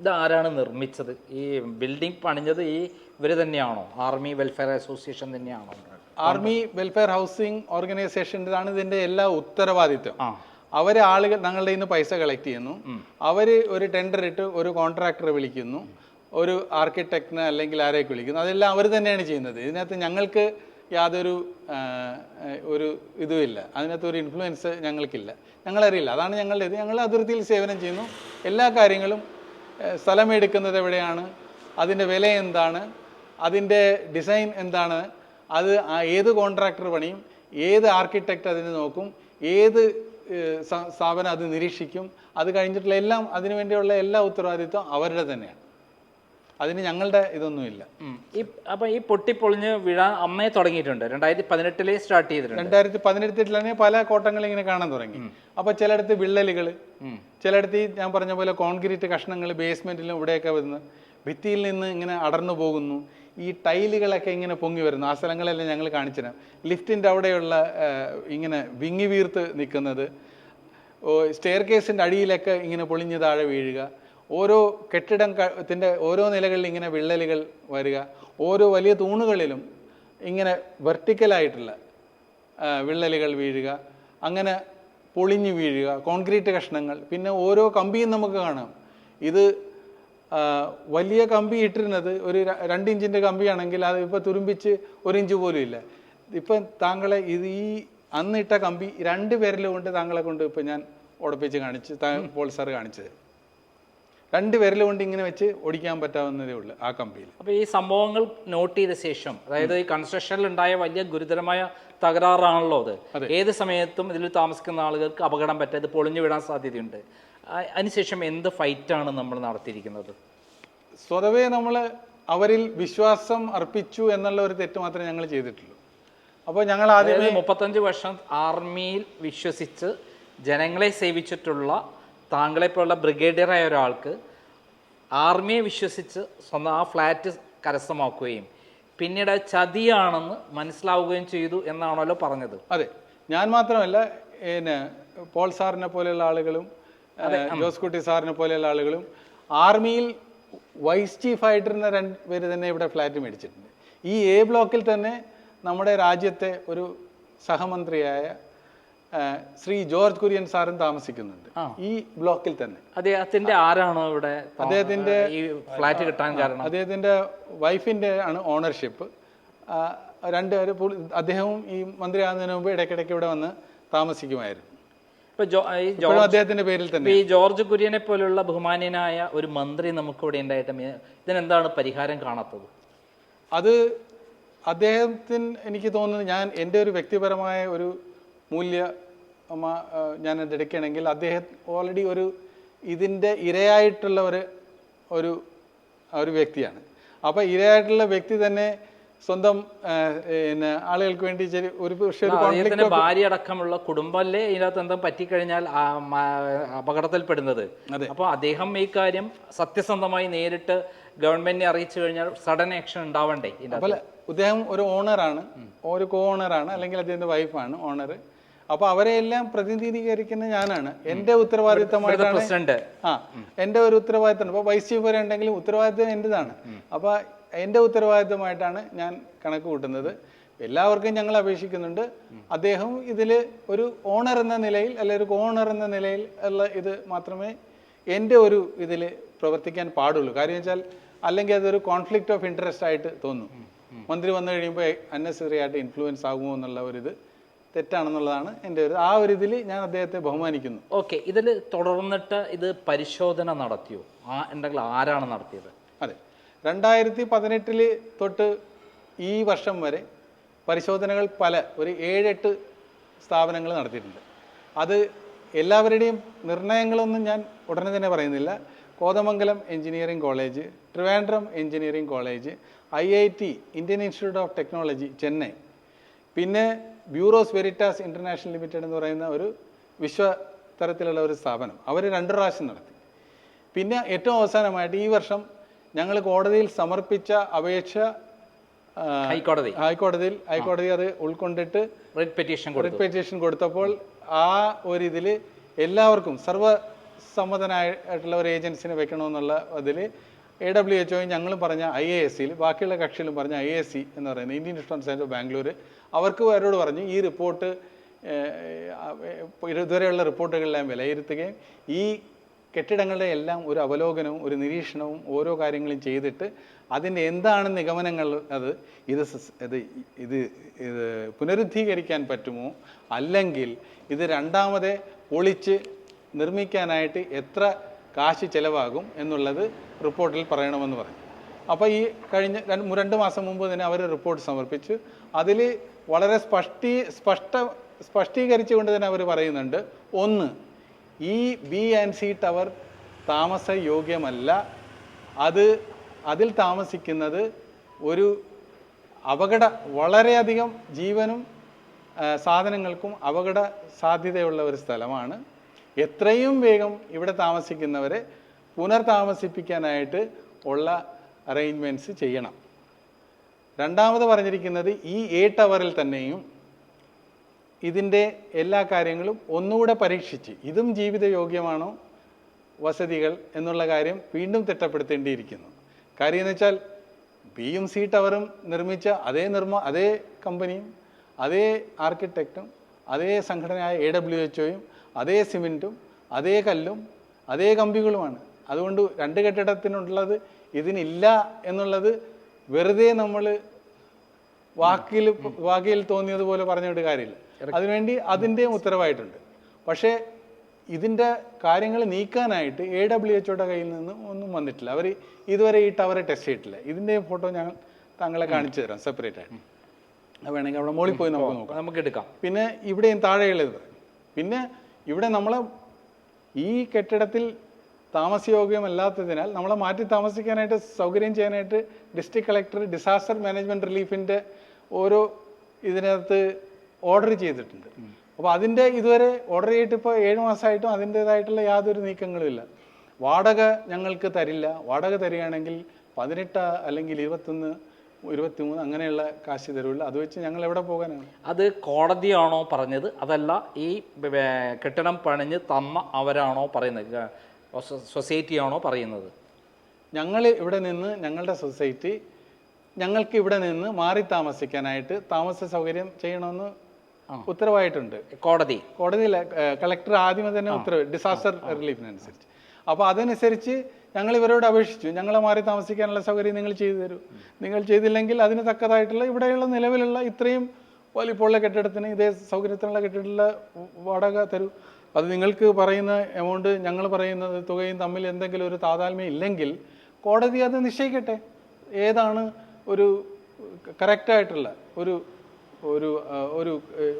ഇത് ആരാണ് നിർമ്മിച്ചത്? ഈ ബിൽഡിംഗ് പണിഞ്ഞത് ഈ ഇവർ തന്നെയാണോ? ആർമി വെൽഫെയർ അസോസിയേഷൻ തന്നെയാണോ? ആർമി വെൽഫെയർ ഹൗസിംഗ് ഓർഗനൈസേഷന്റെതാണ് ഇതിന്റെ എല്ലാ ഉത്തരവാദിത്വം. ആ. അവർ ആളുകൾ ഞങ്ങളുടെ നിന്ന് പൈസ കളക്ട് ചെയ്യുന്നു. അവർ ഒരു ടെൻഡർ ഇട്ട് ഒരു കോൺട്രാക്ടറെ വിളിക്കുന്നു. ഒരു ആർക്കിടെക്റ്റിനെ അല്ലെങ്കിൽ ആരെയൊക്കെ വിളിക്കുന്നു. അതെല്ലാം അവർ തന്നെയാണ് ചെയ്യുന്നത്. ഇതിനകത്ത് ഞങ്ങൾക്ക് യാതൊരു ഒരു ഇതുമില്ല അതിനകത്ത് ഒരു ഇൻഫ്ലുവൻസ് ഞങ്ങൾക്കില്ല. ഞങ്ങളറിയില്ല. അതാണ് ഞങ്ങളുടെ ഇത്. ഞങ്ങൾ അതിർത്തിയിൽ സേവനം ചെയ്യുന്നു. എല്ലാ കാര്യങ്ങളും സ്ഥലമെടുക്കുന്നത് എവിടെയാണ്? അതിന്റെ വില എന്താണ്? അതിന്റെ ഡിസൈൻ എന്താണ്? അത് ഏത് കോൺട്രാക്ടർ പണിയും ഏത് ആർക്കിടെക്റ്റ് അതിനെ നോക്കും ഏത് സ്ഥാപനം അത് നിരീക്ഷിക്കും അത് കഴിഞ്ഞിട്ടുള്ള എല്ലാം അതിനു വേണ്ടിയുള്ള എല്ലാ ഉത്തരവാദിത്വം അവരുടെ തന്നെയാണ്. അതിന് ഞങ്ങളുടെ ഇതൊന്നുമില്ല. ഈ അപ്പം ഈ പൊട്ടിപ്പൊളിഞ്ഞ് വീഴാൻ അമ്മയെ തുടങ്ങിയിട്ടുണ്ട്. രണ്ടായിരത്തി പതിനെട്ടിലെ സ്റ്റാർട്ട് ചെയ്തിട്ടുണ്ട്. രണ്ടായിരത്തി പതിനെട്ടിലാണെങ്കിൽ പല കോട്ടങ്ങൾ ഇങ്ങനെ കാണാൻ തുടങ്ങി. അപ്പൊ ചിലയിടത്ത് വിള്ളലുകൾ. ചിലയിടത്ത് ഈ ഞാൻ പറഞ്ഞ പോലെ കോൺക്രീറ്റ് കഷ്ണങ്ങൾ ബേസ്മെന്റിലും ഇവിടെയൊക്കെ വരുന്നു ഭിത്തിയിൽ നിന്ന് ഇങ്ങനെ അടർന്നു പോകുന്നു. ഈ ടൈലുകളൊക്കെ ഇങ്ങനെ പൊങ്ങി വരുന്നു. ആ സ്ഥലങ്ങളെല്ലാം ഞങ്ങൾ കാണിച്ചിരുന്നു ലിഫ്റ്റിന്റെ അവിടെയുള്ള ഇങ്ങനെ വിങ്ങി വീർത്ത് നിൽക്കുന്നത്. സ്റ്റെയർ കേസിന്റെ അടിയിലൊക്കെ ഇങ്ങനെ പൊളിഞ്ഞ് താഴെ വീഴുക. ഓരോ കെട്ടിടം ക- ഓരോ നിലകളിൽ ഇങ്ങനെ വിള്ളലുകൾ വരിക. ഓരോ വലിയ തൂണുകളിലും ഇങ്ങനെ വെർട്ടിക്കലായിട്ടുള്ള വിള്ളലുകൾ വീഴുക. അങ്ങനെ പൊളിഞ്ഞു വീഴുക. കോൺക്രീറ്റ് കഷ്ണങ്ങൾ. പിന്നെ ഓരോ കമ്പിയും നമുക്ക് കാണാം. ഇത് വലിയ കമ്പി ഇട്ടിരുന്നത് ഒരു രണ്ട് ഇഞ്ചിന്റെ കമ്പിയാണെങ്കിൽ അത് ഇപ്പോൾ തുരുമ്പിച്ച് ഒരു ഇഞ്ച് പോലും ഇല്ല. ഇപ്പം താങ്കളെ ഇത് ഈ അന്നിട്ട കമ്പി രണ്ട് പേരിലും കൊണ്ട് താങ്കളെ കൊണ്ട് ഇപ്പം ഞാൻ ഉടപ്പിച്ച് കാണിച്ച് പോൾ സാർ കാണിച്ചത്. രണ്ട് വിരൽ കൊണ്ട് ഇങ്ങനെ വെച്ച് ഓടിക്കാൻ പറ്റാവുന്നതേ ഉള്ളൂ ആ കമ്പിയിൽ. അപ്പൊ ഈ സംഭവങ്ങൾ നോട്ട് ചെയ്ത ശേഷം അതായത് ഈ കൺസ്ട്രക്ഷനിൽ ഉണ്ടായ വലിയ ഗുരുതരമായ തകരാറാണല്ലോ അത്. ഏത് സമയത്തും ഇതിൽ താമസിക്കുന്ന ആളുകൾക്ക് അപകടം പറ്റാതെ പൊളിഞ്ഞു വിടാൻ സാധ്യതയുണ്ട്. അതിനുശേഷം എന്ത് ഫൈറ്റാണ് നമ്മൾ നടത്തിയിരിക്കുന്നത്? സ്വതവേ നമ്മൾ അവരിൽ വിശ്വാസം അർപ്പിച്ചു എന്നുള്ള ഒരു തെറ്റ് മാത്രമേ ഞങ്ങൾ ചെയ്തിട്ടുള്ളൂ. അപ്പോൾ ഞങ്ങൾ ആദ്യമേ മുപ്പത്തഞ്ച് വർഷം ആർമിയിൽ വിശ്വസിച്ച് ജനങ്ങളെ സേവിച്ചിട്ടുള്ള താങ്കളെ പോലുള്ള ബ്രിഗേഡിയറായ ഒരാൾക്ക് ആർമിയെ വിശ്വസിച്ച് സ്വന്തം ആ ഫ്ലാറ്റ് കരസ്ഥമാക്കുകയും പിന്നീട് ചതിയാണെന്ന് മനസ്സിലാവുകയും ചെയ്തു എന്നാണല്ലോ പറഞ്ഞത്. അതെ. ഞാൻ മാത്രമല്ല പിന്നെ പോൾ സാറിനെ പോലെയുള്ള ആളുകളും ഏഹ്, ജോസ് കുട്ടി സാറിനെ പോലെയുള്ള ആളുകളും ആർമിയിൽ വൈസ് ചീഫ് ആയിട്ടിരുന്ന രണ്ട് പേര് തന്നെ ഇവിടെ ഫ്ലാറ്റ് മേടിച്ചിട്ടുണ്ട്. ഈ എ ബ്ലോക്കിൽ തന്നെ നമ്മുടെ രാജ്യത്തെ ഒരു സഹമന്ത്രിയായ ശ്രീ ജോർജ് കുര്യൻ സാറും താമസിക്കുന്നുണ്ട്. ഈ ബ്ലോക്കിൽ തന്നെ. അദ്ദേഹത്തിന്റെ ആരാണോ ഇവിടെ അദ്ദേഹത്തിന്റെ ഫ്ലാറ്റ് കിട്ടാൻ കാരണം? അദ്ദേഹത്തിന്റെ വൈഫിന്റെ ആണ് ഓണർഷിപ്പ്. രണ്ടുപേര് അദ്ദേഹവും ഈ മന്ത്രിയാകുന്നതിന് മുമ്പ് ഇടയ്ക്കിടയ്ക്ക് ഇവിടെ വന്ന് താമസിക്കുമായിരുന്നു. ഇപ്പൊ അദ്ദേഹത്തിന്റെ പേരിൽ തന്നെ. ഈ ജോർജ് കുര്യനെ പോലുള്ള ബഹുമാന്യനായ ഒരു മന്ത്രി നമുക്ക് ഇവിടെ ഉണ്ടായിട്ട് ഇതിനെന്താണ് പരിഹാരം കാണാത്തത്? അത് അദ്ദേഹത്തിന് എനിക്ക് തോന്നുന്നത് ഞാൻ എന്റെ ഒരു വ്യക്തിപരമായ ഒരു മൂല്യ ഞാൻ എടുക്കുകയാണെങ്കിൽ അദ്ദേഹം ഓൾറെഡി ഒരു ഇതിന്റെ ഇരയായിട്ടുള്ള ഒരു ഒരു ഒരു വ്യക്തിയാണ്. അപ്പോൾ ഇരയായിട്ടുള്ള വ്യക്തി തന്നെ സ്വന്തം പിന്നെ ആളുകൾക്ക് വേണ്ടി ഒരു പക്ഷേ അദ്ദേഹത്തിന്റെ ഭാര്യ അടക്കമുള്ള കുടുംബമല്ലേ ഇതിനകത്ത് എന്തും പറ്റിക്കഴിഞ്ഞാൽ അപകടത്തിൽപ്പെടുന്നത്? അപ്പൊ അദ്ദേഹം ഈ കാര്യം സത്യസന്ധമായി നേരിട്ട് ഗവൺമെന്റിനെ അറിയിച്ചു കഴിഞ്ഞാൽ സഡൻ ആക്ഷൻ ഉണ്ടാവണ്ടേ? അപ്പോൾ അദ്ദേഹം ഒരു ഓണറാണ്. ഒരു കോ ഓണറാണ് അല്ലെങ്കിൽ അദ്ദേഹത്തിന്റെ വൈഫാണ് ഓണർ അപ്പൊ അവരെ എല്ലാം പ്രതിനിധീകരിക്കുന്ന ഞാനാണ്. എന്റെ ഉത്തരവാദിത്തമായിട്ടാണ് ആ എന്റെ ഒരു ഉത്തരവാദിത്തം അപ്പൊ വൈസ് ചീഫ് വരെ ഉണ്ടെങ്കിലും ഉത്തരവാദിത്തം എന്റേതാണ്. അപ്പോൾ എന്റെ ഉത്തരവാദിത്തമായിട്ടാണ് ഞാൻ കണക്ക് കൂട്ടുന്നത്. എല്ലാവർക്കും ഞങ്ങൾ അപേക്ഷിക്കുന്നുണ്ട്. അദ്ദേഹം ഇതിൽ ഒരു ഓണർ എന്ന നിലയിൽ അല്ലെ ഒരു ഓണർ എന്ന നിലയിൽ ഉള്ള ഇത് മാത്രമേ എന്റെ ഒരു ഇതിൽ പ്രവർത്തിക്കാൻ പാടുള്ളൂ. കാര്യം വെച്ചാൽ അല്ലെങ്കിൽ അതൊരു കോൺഫ്ലിക്റ്റ് ഓഫ് ഇൻട്രസ്റ്റ് ആയിട്ട് തോന്നും. മന്ത്രി വന്നു കഴിയുമ്പോൾ അന്നസറി ആയിട്ട് ഇൻഫ്ലുവൻസ് ആകുമോ എന്നുള്ള ഒരു ഇത് തെറ്റാണെന്നുള്ളതാണ് എന്റെ ഒരു ആ ഒരു ഇതിൽ ഞാൻ അദ്ദേഹത്തെ ബഹുമാനിക്കുന്നു. ഓക്കെ ഇതിൽ തുടർന്നിട്ട് ഇത് പരിശോധന നടത്തിയോ? ആ എന്തെങ്കിലും ആരാണ് നടത്തിയത്? രണ്ടായിരത്തി പതിനെട്ടിൽ തൊട്ട് ഈ വർഷം വരെ പരിശോധനകൾ പല ഒരു ഏഴെട്ട് സ്ഥാപനങ്ങൾ നടത്തിയിട്ടുണ്ട്. അത് എല്ലാവരുടെയും നിർണയങ്ങളൊന്നും ഞാൻ ഉടനെ തന്നെ പറയുന്നില്ല. Kothamangalam engineering college Trivandrum engineering college I I T Indian Institute of Technology Chennai. പിന്നെ ബ്യൂറോസ് വെരിറ്റാസ് ഇന്റർനാഷണൽ ലിമിറ്റഡ് എന്ന് പറയുന്ന ഒരു വിശ്വ തരത്തിലുള്ള ഒരു സ്ഥാപനം. അവർ രണ്ട് പ്രാവശ്യം നടത്തി. പിന്നെ ഏറ്റവും അവസാനമായിട്ട് ഈ വർഷം ഞങ്ങൾ കോടതിയിൽ സമർപ്പിച്ച അപേക്ഷ ഹൈക്കോടതി. ഹൈക്കോടതിയിൽ ഹൈക്കോടതി അത് ഉൾക്കൊണ്ടിട്ട് റെഡ് പെറ്റീഷൻ കൊടുത്തു. പെറ്റീഷൻ കൊടുത്തപ്പോൾ ആ ഒരു ഇതിൽ എല്ലാവർക്കും സർവസമ്മതനായിട്ടുള്ള ഒരു ഏജൻസിനെ വെക്കണമെന്നുള്ള അതിൽ എ ഡബ്ല്യു എച്ച് ഒയും ഞങ്ങളും പറഞ്ഞ ഐ എ എസ് സിയിൽ ബാക്കിയുള്ള കക്ഷികളും പറഞ്ഞ ഐ എസ് സി എന്ന് പറയുന്നത് ഇന്ത്യൻ ഇൻഷുറൻസ് ഓഫ് ബാംഗ്ലൂർ അവർക്ക് അവരോട് പറഞ്ഞു ഈ റിപ്പോർട്ട് ഇതുവരെയുള്ള റിപ്പോർട്ടുകളെല്ലാം വിലയിരുത്തുകയും ഈ കെട്ടിടങ്ങളുടെ എല്ലാം ഒരു അവലോകനവും ഒരു നിരീക്ഷണവും ഓരോ കാര്യങ്ങളും ചെയ്തിട്ട് അതിന്റെ എന്താണ് നിഗമനങ്ങൾ അത്? ഇത് ഇത് ഇത് ഇത് പുനരുദ്ധീകരിക്കാൻ പറ്റുമോ? അല്ലെങ്കിൽ ഇത് രണ്ടാമത് പൊളിച്ച് നിർമ്മിക്കാനായിട്ട് എത്ര കാശ് ചിലവാകും എന്നുള്ളത് റിപ്പോർട്ടിൽ പറയണമെന്ന് പറഞ്ഞു. അപ്പോൾ ഈ കഴിഞ്ഞ രണ്ട് മാസം മുമ്പ് തന്നെ അവർ റിപ്പോർട്ട് സമർപ്പിച്ചു. അതിൽ വളരെ സ്പഷ്ടി സ്പഷ്ട സ്പഷ്ടീകരിച്ചുകൊണ്ട് തന്നെ അവർ പറയുന്നുണ്ട്. ഒന്ന് ഈ ബി ആൻഡ് സി ടവർ താമസയോഗ്യമല്ല. അത് അതിൽ താമസിക്കുന്നത് ഒരു അപകട വളരെയധികം ജീവനും സാധനങ്ങൾക്കും അപകട സാധ്യതയുള്ള ഒരു സ്ഥലമാണ്. എത്രയും വേഗം ഇവിടെ താമസിക്കുന്നവരെ പുനർതാമസിപ്പിക്കാനായിട്ട് ഉള്ള അറേഞ്ച്മെന്റ്സ് ചെയ്യണം. രണ്ടാമത് പറഞ്ഞിരിക്കുന്നത് ഈ എ ടവറിൽ തന്നെയും ഇതിന്റെ എല്ലാ കാര്യങ്ങളും ഒന്നുകൂടെ പരീക്ഷിച്ച് ഇതും ജീവിതയോഗ്യമാണോ വസതികൾ എന്നുള്ള കാര്യം വീണ്ടും തിട്ടപ്പെടുത്തേണ്ടിയിരിക്കുന്നു. കാര്യം എന്ന് വെച്ചാൽ ബിയും സി ടവറും നിർമ്മിച്ച അതേ നിർമ്മ അതേ കമ്പനിയും അതേ ആർക്കിടെക്റ്റും അതേ സംഘടനയായ എ ഡബ്ല്യു എച്ച് അതേ സിമെന്റും അതേ കല്ലും അതേ കമ്പികളുമാണ്. അതുകൊണ്ട് രണ്ട് കെട്ടിടത്തിനുള്ളത് ഇതിനില്ല എന്നുള്ളത് വെറുതെ നമ്മൾ വാക്കിൽ വാക്കിൽ തോന്നിയതുപോലെ പറഞ്ഞിട്ട് കാര്യമില്ല. അതിനുവേണ്ടി അതിന്റെയും ഉത്തരവായിട്ടുണ്ട്. പക്ഷേ ഇതിന്റെ കാര്യങ്ങൾ നീക്കാനായിട്ട് എ ഡബ്ല്യു എച്ച്ഒയുടെ കയ്യിൽ നിന്ന് ഒന്നും വന്നിട്ടില്ല. അവർ ഇതുവരെ ഈ ടവറെ ടെസ്റ്റ് ചെയ്തിട്ടില്ല. ഇതിന്റെയും ഫോട്ടോ ഞാൻ താങ്കളെ കാണിച്ചു തരാം സെപ്പറേറ്റ് ആയിട്ട് വേണമെങ്കിൽ അവിടെ മുകളിൽ പോയി നമുക്ക് നോക്കാം. നമുക്ക് എടുക്കാം. പിന്നെ ഇവിടെയും താഴെയുള്ളത് പിന്നെ ഇവിടെ നമ്മൾ ഈ കെട്ടിടത്തിൽ താമസയോഗ്യമല്ലാത്തതിനാൽ നമ്മളെ മാറ്റി താമസിക്കാനായിട്ട് സൗകര്യം ചെയ്യാനായിട്ട് ഡിസ്ട്രിക്ട് കളക്ടർ ഡിസാസ്റ്റർ മാനേജ്മെന്റ് റിലീഫിന്റെ ഓരോ ഇതിനകത്ത് ഓർഡർ ചെയ്തിട്ടുണ്ട്. അപ്പോൾ അതിന്റെ ഇതുവരെ ഓർഡർ ചെയ്തിട്ട് ഇപ്പോൾ ഏഴ് മാസമായിട്ടും അതിന്റെതായിട്ടുള്ള യാതൊരു നീക്കങ്ങളും ഇല്ല. വാടക ഞങ്ങൾക്ക് തരില്ല. വാടക തരികയാണെങ്കിൽ പതിനെട്ട് അല്ലെങ്കിൽ ഇരുപത്തൊന്ന് ഇരുപത്തിമൂന്ന് അങ്ങനെയുള്ള കാശ് തരുള്ളൂ. അത് വെച്ച് ഞങ്ങൾ എവിടെ പോകാനാണ്? അത് കോടതിയാണോ പറഞ്ഞത്? അതല്ല ഈ കെട്ടിടം പണിഞ്ഞ് തമ്മ അവരാണോ പറയുന്നത്? സൊസൈറ്റി ആണോ സൊസൈറ്റിയാണോ പറയുന്നത്? ഞങ്ങൾ ഇവിടെ നിന്ന് ഞങ്ങളുടെ സൊസൈറ്റി ഞങ്ങൾക്ക് ഇവിടെ നിന്ന് മാറി താമസിക്കാനായിട്ട് താമസ സൗകര്യം ചെയ്യണമെന്ന് ഉത്തരവായിട്ടുണ്ട്. കോടതി. കോടതിയിൽ കളക്ടർ ആദ്യമേ തന്നെ ഉത്തരവ് ഡിസാസ്റ്റർ റിലീഫിനനുസരിച്ച് അപ്പോൾ അതനുസരിച്ച് ഞങ്ങൾ ഇവരോട് അപേക്ഷിച്ചു. ഞങ്ങളെ മാറി താമസിക്കാനുള്ള സൗകര്യം നിങ്ങൾ ചെയ്തു തരൂ. നിങ്ങൾ ചെയ്തില്ലെങ്കിൽ അതിന് തക്കതായിട്ടുള്ള ഇവിടെയുള്ള നിലവിലുള്ള ഇത്രയും വലിപ്പമുള്ള കെട്ടിടത്തിന് ഇതേ സൗകര്യത്തിനുള്ള കെട്ടിടത്തിലുള്ള വാടക തരൂ. അത് നിങ്ങൾക്ക് പറയുന്ന എമൗണ്ട് ഞങ്ങൾ പറയുന്നത് തുകയും തമ്മിൽ എന്തെങ്കിലും ഒരു താതാൽമ്യം ഇല്ലെങ്കിൽ കോടതി അത് നിശ്ചയിക്കട്ടെ. ഏതാണ് ഒരു കറക്റ്റായിട്ടുള്ള ഒരു ഒരു ഒരു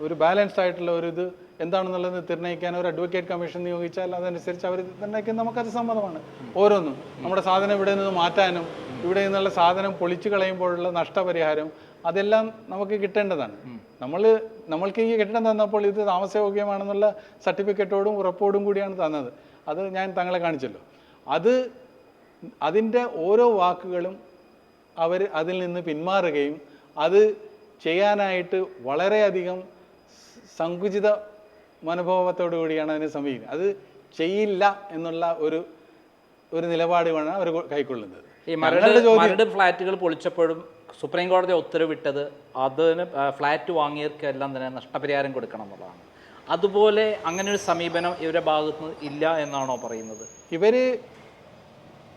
ഒരു ബാലൻസ്ഡ് ആയിട്ടുള്ള ഒരു ഇത് എന്താണെന്നുള്ളത് നിർണയിക്കാൻ ഒരു അഡ്വക്കേറ്റ് കമ്മീഷൻ നിയോഗിച്ചാൽ അതനുസരിച്ച് അവർ നിർണയിക്കാൻ നമുക്കത് സമ്മതമാണ്. ഓരോന്നും നമ്മുടെ സാധനം ഇവിടെ നിന്ന് മാറ്റാനും ഇവിടെ നിന്നുള്ള സാധനം പൊളിച്ചു കളയുമ്പോഴുള്ള നഷ്ടപരിഹാരം അതെല്ലാം നമുക്ക് കിട്ടേണ്ടതാണ്. നമ്മൾ നമ്മൾക്ക് ഈ കെട്ടിടം തന്നപ്പോൾ ഇത് താമസയോഗ്യമാണെന്നുള്ള സർട്ടിഫിക്കറ്റോടും ഉറപ്പോടും കൂടിയാണ് തന്നത്. അത് ഞാൻ തങ്ങളെ കാണിച്ചല്ലോ. അത് അതിന്റെ ഓരോ വാക്കുകളും അവർ അതിൽ നിന്ന് പിന്മാറുകയും അത് ചെയ്യാനായിട്ട് വളരെയധികം സങ്കുചിത മനോഭാവത്തോടു കൂടിയാണ് അതിനെ സമീപിക്കുന്നത്. അത് ചെയ്യില്ല എന്നുള്ള ഒരു ഒരു നിലപാടുമാണ് അവർ കൈക്കൊള്ളുന്നത്. ഈ മരട് മരട് ഫ്ലാറ്റുകൾ പൊളിച്ചപ്പോഴും സുപ്രീം കോടതി ഉത്തരവിട്ടത് അതിന് ഫ്ലാറ്റ് വാങ്ങിയവർക്കെല്ലാം തന്നെ നഷ്ടപരിഹാരം കൊടുക്കണം എന്നുള്ളതാണ്. അതുപോലെ അങ്ങനെ ഒരു സമീപനം ഇവരുടെ ഭാഗത്ത് നിന്ന് ഇല്ല എന്നാണോ പറയുന്നത്? ഇവർ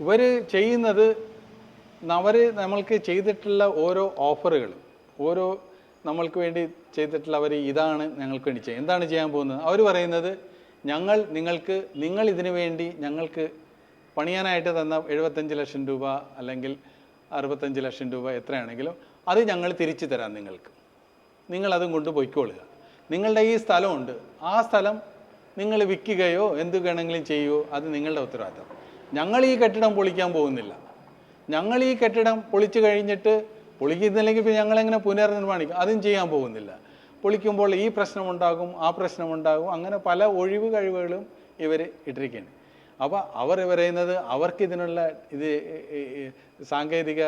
ഇവർ ചെയ്യുന്നത് അവർ നമ്മൾക്ക് ചെയ്തിട്ടുള്ള ഓരോ ഓഫറുകളും ഓരോ നമ്മൾക്ക് വേണ്ടി ചെയ്തിട്ടുള്ള അവർ ഇതാണ് ഞങ്ങൾക്ക് വേണ്ടി ചെയ്യുക എന്താണ് ചെയ്യാൻ പോകുന്നത്? അവർ പറയുന്നത് ഞങ്ങൾ നിങ്ങൾക്ക് നിങ്ങൾ ഇതിനു വേണ്ടി ഞങ്ങൾക്ക് പണിയാനായിട്ട് തന്ന എഴുപത്തഞ്ച് ലക്ഷം രൂപ അല്ലെങ്കിൽ അറുപത്തഞ്ച് ലക്ഷം രൂപ എത്രയാണെങ്കിലും അത് ഞങ്ങൾ തിരിച്ചു തരാം നിങ്ങൾക്ക്. നിങ്ങളതും കൊണ്ട് പൊയ്ക്കോളുക. നിങ്ങളുടെ ഈ സ്ഥലമുണ്ട്. ആ സ്ഥലം നിങ്ങൾ വിൽക്കുകയോ എന്ത് വേണമെങ്കിലും ചെയ്യുകയോ അത് നിങ്ങളുടെ ഉത്തരവാദിത്തം. ഞങ്ങൾ ഈ കെട്ടിടം പൊളിക്കാൻ പോകുന്നില്ല. ഞങ്ങൾ ഈ കെട്ടിടം പൊളിച്ചു കഴിഞ്ഞിട്ട് പൊളിക്കുന്നില്ലെങ്കിൽ പിന്നെ ഞങ്ങളെങ്ങനെ പുനർനിർമ്മാണിക്കും? അതും ചെയ്യാൻ പോകുന്നില്ല. പൊളിക്കുമ്പോൾ ഈ പ്രശ്നമുണ്ടാകും ആ പ്രശ്നമുണ്ടാകും. അങ്ങനെ പല ഒഴിവ് കഴിവുകളും ഇവർ ഇട്ടിരിക്കുകയാണ് അപ്പോൾ അവർ പറയുന്നത് അവർക്ക് ഇതിനുള്ള ഇത് സാങ്കേതിക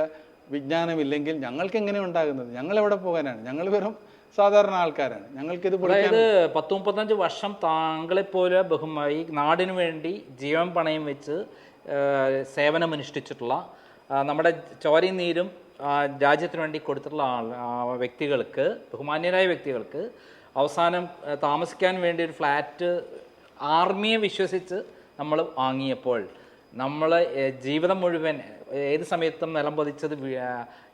വിജ്ഞാനമില്ലെങ്കിൽ ഞങ്ങൾക്ക് എങ്ങനെ ഉണ്ടാകുന്നത്? ഞങ്ങൾ എവിടെ പോകാനാണ്? ഞങ്ങൾ വെറും സാധാരണ ആൾക്കാരാണ്. ഞങ്ങൾക്കിത് ഇത് അതായത് പത്ത് മുപ്പത്തഞ്ച് വർഷം താങ്കളെപ്പോലെ ബഹുമായി നാടിനു വേണ്ടി ജീവൻ പണയം വെച്ച് സേവനമനുഷ്ഠിച്ചിട്ടുള്ള നമ്മുടെ ചോരയും നീരും രാജ്യത്തിന് വേണ്ടി കൊടുത്തിട്ടുള്ള ആൾ ആ, വ്യക്തികൾക്ക് ബഹുമാന്യരായ വ്യക്തികൾക്ക് അവസാനം താമസിക്കാൻ വേണ്ടി ഒരു ഫ്ലാറ്റ് ആർമിയെ വിശ്വസിച്ച് നമ്മൾ വാങ്ങിയപ്പോൾ നമ്മൾ ജീവിതം മുഴുവൻ ഏത് സമയത്തും നിലം പതിച്ചത്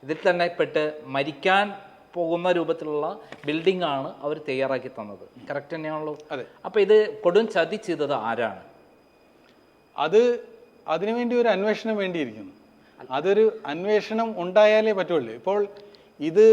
ഇതിൽ തന്നെ പെട്ട് മരിക്കാൻ പോകുന്ന രൂപത്തിലുള്ള ബിൽഡിംഗ് ആണ് അവർ തയ്യാറാക്കി തന്നത്. കറക്റ്റ് തന്നെയാണല്ലോ? അതെ. അപ്പോൾ ഇത് കൊടും ചതി ചെയ്തത് ആരാണ്? അത് അതിനുവേണ്ടി ഒരു അന്വേഷണം വേണ്ടിയിരിക്കുന്നു. അതൊരു അന്വേഷണം ഉണ്ടായാലേ പറ്റുള്ളൂ. ഇപ്പോൾ ഇത്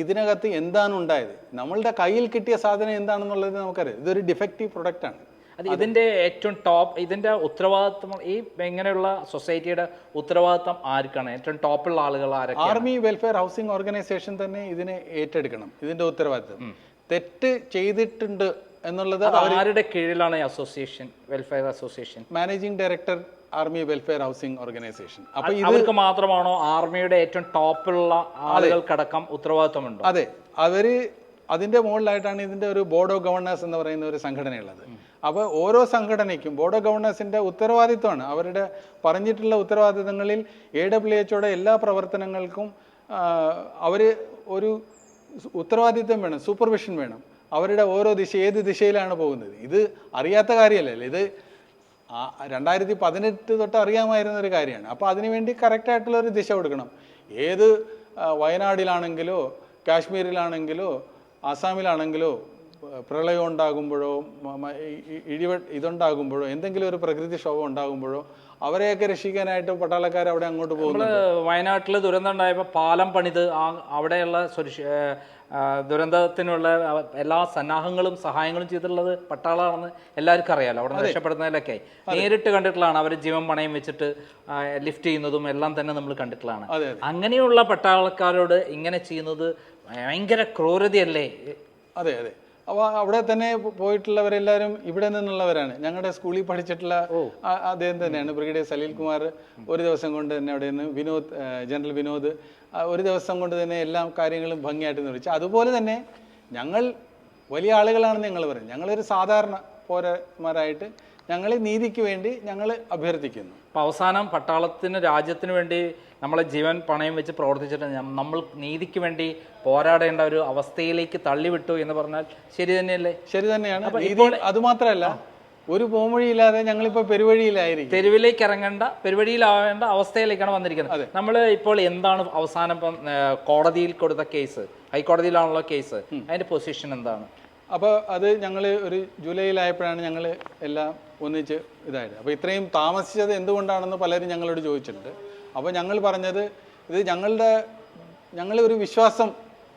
ഇതിനകത്ത് എന്താണ് ഉണ്ടായത്? നമ്മളുടെ കയ്യിൽ കിട്ടിയ സാധനം എന്താണെന്നുള്ളത് നമുക്കറിയാം. ഇതൊരു ഡിഫക്റ്റീവ് പ്രൊഡക്റ്റ് ആണ്. അത് ഇതിന്റെ ഏറ്റവും ടോപ്പ് ഇതിന്റെ ഉത്തരവാദിത്വം ഈ ഇങ്ങനെയുള്ള സൊസൈറ്റിയുടെ ഉത്തരവാദിത്വം ആർക്കാണ്? ഏറ്റവും ടോപ്പുള്ള ആളുകൾ ആരൊക്കെ ആർമി വെൽഫെയർ ഹൗസിംഗ് ഓർഗനൈസേഷൻ തന്നെ ഇതിനെ ഏറ്റെടുക്കണം. ഇതിന്റെ ഉത്തരവാദിത്വം. തെറ്റ് ചെയ്തിട്ടുണ്ട് എന്നുള്ളത് ആരുടെ കീഴിലാണ് association welfare association managing director army welfare housing organisation അപ്പൊ ഇവർക്ക് മാത്രമാണോ ആർമിയുടെ ഏറ്റവും ടോപ്പിലുള്ള ആളുകൾക്കടക്കം ഉത്തരവാദിത്വമുണ്ട് അതെ. അവർ അതിന്റെ മുകളിലായിട്ടാണ് ഇതിന്റെ ഒരു ബോർഡ് ഓഫ് ഗവർണേഴ്സ് എന്ന് പറയുന്ന ഒരു സംഘടനയുള്ളത്. അപ്പോൾ ഓരോ സംഘടനയ്ക്കും ബോർഡ് ഓഫ് ഗവർണേഴ്സിന്റെ ഉത്തരവാദിത്വമാണ്. അവരുടെ പറഞ്ഞിട്ടുള്ള ഉത്തരവാദിത്തങ്ങളിൽ എ ഡബ്ല്യു എച്ചോടെ എല്ലാ പ്രവർത്തനങ്ങൾക്കും അവർ ഒരു ഉത്തരവാദിത്വം വേണം സൂപ്പർവിഷൻ വേണം. അവരുടെ ഓരോ ദിശ ഏത് ദിശയിലാണ് പോകുന്നത്? ഇത് അറിയാത്ത കാര്യമല്ലല്ലോ ഇത് ആ രണ്ടായിരത്തി പതിനെട്ട് തൊട്ട് അറിയാമായിരുന്ന ഒരു കാര്യമാണ്. അപ്പോൾ അതിനുവേണ്ടി കറക്റ്റ് ആയിട്ടുള്ള ഒരു ദിശ കൊടുക്കണം. ഏത് വയനാടിലാണെങ്കിലോ കാശ്മീരിലാണെങ്കിലോ ആസാമിലാണെങ്കിലോ പ്രളയം ഉണ്ടാകുമ്പോഴോ ഇടിവ ഇതുണ്ടാകുമ്പോഴോ എന്തെങ്കിലും ഒരു പ്രകൃതിക്ഷോഭം ഉണ്ടാകുമ്പോഴോ അവരെയൊക്കെ രക്ഷിക്കാനായിട്ട് പട്ടാളക്കാർ അവിടെ അങ്ങോട്ട് പോകുന്നു വയനാട്ടിൽ ദുരന്തം ഉണ്ടായപ്പോൾ പാലം പണിത് അവിടെയുള്ള ദുരന്തത്തിനുള്ള എല്ലാ സന്നാഹങ്ങളും സഹായങ്ങളും ചെയ്തിട്ടുള്ളത് പട്ടാളമാണെന്ന് എല്ലാവർക്കും അറിയാലോ. അവിടെ നിന്ന് രക്ഷപ്പെടുന്നതിലൊക്കെ. നേരിട്ട് കണ്ടിട്ടുള്ളതാണ്. അവർ ജീവൻ പണയം വെച്ചിട്ട് ലിഫ്റ്റ് ചെയ്യുന്നതും എല്ലാം തന്നെ നമ്മൾ കണ്ടിട്ടുള്ളതാണ്. അങ്ങനെയുള്ള പട്ടാളക്കാരോട് ഇങ്ങനെ ചെയ്യുന്നത് ഭയങ്കര ക്രൂരതയല്ലേ? അതെ അതെ. അപ്പോൾ അവിടെ തന്നെ പോയിട്ടുള്ളവരെല്ലാവരും ഇവിടെ നിന്നുള്ളവരാണ്. ഞങ്ങളുടെ സ്കൂളിൽ പഠിച്ചിട്ടുള്ള അദ്ദേഹം തന്നെയാണ്. ബ്രിഗേഡിയർ സലീൽ കുമാർ ഒരു ദിവസം കൊണ്ട് തന്നെ അവിടെ നിന്ന് വിനോദ് ജനറൽ വിനോദ് ഒരു ദിവസം കൊണ്ട് തന്നെ എല്ലാ കാര്യങ്ങളും ഭംഗിയായിട്ട് നിർവഹിച്ചു അതുപോലെ തന്നെ ഞങ്ങൾ വലിയ ആളുകളാണെന്ന് ഞങ്ങൾ പറയും ഞങ്ങളൊരു സാധാരണ പൗരന്മാരായിട്ട് ഞങ്ങൾ നീതിക്ക് വേണ്ടി ഞങ്ങൾ അഭ്യർത്ഥിക്കുന്നു. അപ്പോൾ അവസാനം പട്ടാളത്തിന് രാജ്യത്തിന് വേണ്ടി നമ്മളെ ജീവൻ പണയം വെച്ച് പ്രവർത്തിച്ചിട്ട് നമ്മൾ നീതിക്ക് വേണ്ടി പോരാടേണ്ട ഒരു അവസ്ഥയിലേക്ക് തള്ളിവിട്ടു എന്ന് പറഞ്ഞാൽ ശരി തന്നെയല്ലേ? ശരി തന്നെയാണ്. അതുമാത്രമല്ല ഒരു പോംവഴിയില്ലാതെ ഞങ്ങളിപ്പോ പെരുവഴിയിലായിരിക്കും. തെരുവിലേക്ക് ഇറങ്ങേണ്ട പെരുവഴിയിലാവേണ്ട അവസ്ഥയിലേക്കാണ് വന്നിരിക്കുന്നത്. നമ്മൾ ഇപ്പോൾ എന്താണ് അവസാനം ഇപ്പം കോടതിയിൽ കൊടുത്ത കേസ് ഹൈക്കോടതിയിലാണല്ലോ കേസ് അതിന്റെ പൊസിഷൻ എന്താണ്? അപ്പോൾ അത് ഞങ്ങൾ ഒരു ജൂലൈയിലായപ്പോഴാണ് ഞങ്ങൾ എല്ലാം ഒന്നിച്ച് ഇതായത്. അപ്പോൾ ഇത്രയും താമസിച്ചത് എന്തുകൊണ്ടാണെന്ന് പലരും ഞങ്ങളോട് ചോദിച്ചിട്ടുണ്ട്. അപ്പോൾ ഞങ്ങൾ പറഞ്ഞത് ഇത് ഞങ്ങളുടെ ഞങ്ങൾ ഒരു വിശ്വാസം